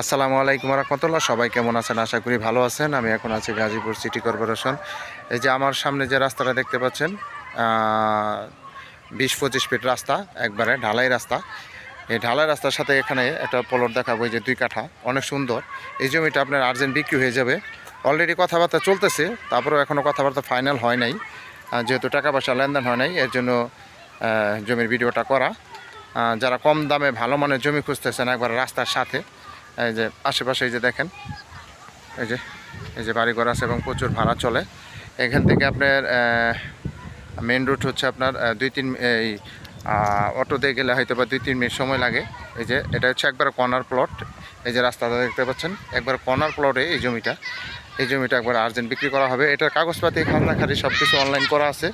আসসালামু আলাইকুম রহমতুল্লাহ। সবাই কেমন আছেন? আশা করি ভালো আছেন। আমি এখন আছি গাজীপুর সিটি কর্পোরেশন। এই যে আমার সামনে যে রাস্তাটা দেখতে পাচ্ছেন বিশ পঁচিশ ফিট রাস্তা, একবারে ঢালাই রাস্তা। এই ঢালাই রাস্তার সাথে এখানে একটা পলট দেখাবো যে দুই কাঠা, অনেক সুন্দর। এই জমিটা আপনার আর্জেন্ট বিক্রি হয়ে যাবে। অলরেডি কথাবার্তা চলতেছে, তারপরেও এখনও কথাবার্তা ফাইনাল হয় নাই। যেহেতু টাকা পয়সা লেনদেন হয় নাই, এর জন্য জমির ভিডিওটা করা। যারা কম দামে ভালো মানের জমি খুঁজতেছেন, একবার রাস্তার সাথে এই যে আশেপাশে এই যে দেখেন, এই যে এই যে বাড়িঘর আছে এবং প্রচুর ভাড়া চলে। এখান থেকে আপনার মেন রুট হচ্ছে আপনার দুই তিন, এই অটোতে গেলে হয়তো বা দুই তিন মিনিট সময় লাগে। এই যে, এটা হচ্ছে একবার কর্নার প্লট এই যে রাস্তাটা দেখতে পাচ্ছেন, একবার কর্নার প্লটে এই জমিটা। এই জমিটা একবার আর্জেন্ট বিক্রি করা হবে। এটার কাগজপাতি খাজনাখারি সব কিছু অনলাইন করা আছে।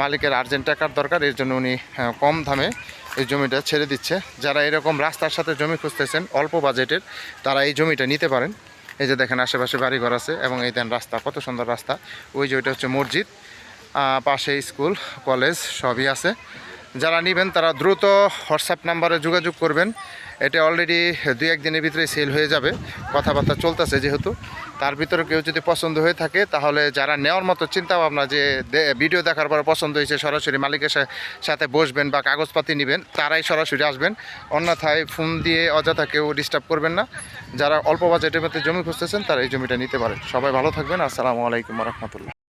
মালিকের আর্জেন্ট টাকার দরকার, এর জন্য উনি কম দামে এই জমিটা ছেড়ে দিচ্ছে। যারা এরকম রাস্তার সাথে জমি খুঁজতেছেন, অল্প বাজেটের তারা এই জমিটা নিতে পারেন। এই যে দেখেন, আশেপাশে বাড়িঘর আছে এবং এই দেন রাস্তা, কত সুন্দর রাস্তা। ওই ওইটা হচ্ছে মসজিদ। পাশে স্কুল, কলেজ সবই আছে। যারা নেবেন তারা দ্রুত হোয়াটসঅ্যাপ নাম্বারে যোগাযোগ করবেন। এটা অলরেডি দুই একদিনের ভিতরে সেল হয়ে যাবে। কথাবার্তা চলতেছে যেহেতু। তার ভিতরে কেউ যদি পছন্দ হয়ে থাকে, তাহলে যারা নেওয়ার মতো চিন্তা ভাবনা যে ভিডিও দেখার পরে পছন্দ হয়েছে, সরাসরি মালিকের সাথে বসবেন বা কাগজপাতি নেবেন, তারাই সরাসরি আসবেন। অন্যথায় ফোন দিয়ে অযথা কেউ ডিস্টার্ব করবেন না। যারা অল্প বাজেটের মধ্যে জমি খুঁজতেছেন, তারা এই জমিটা নিতে পারেন। সবাই ভালো থাকবেন। আসসালামু আলাইকুম রহমতুল্লাহ।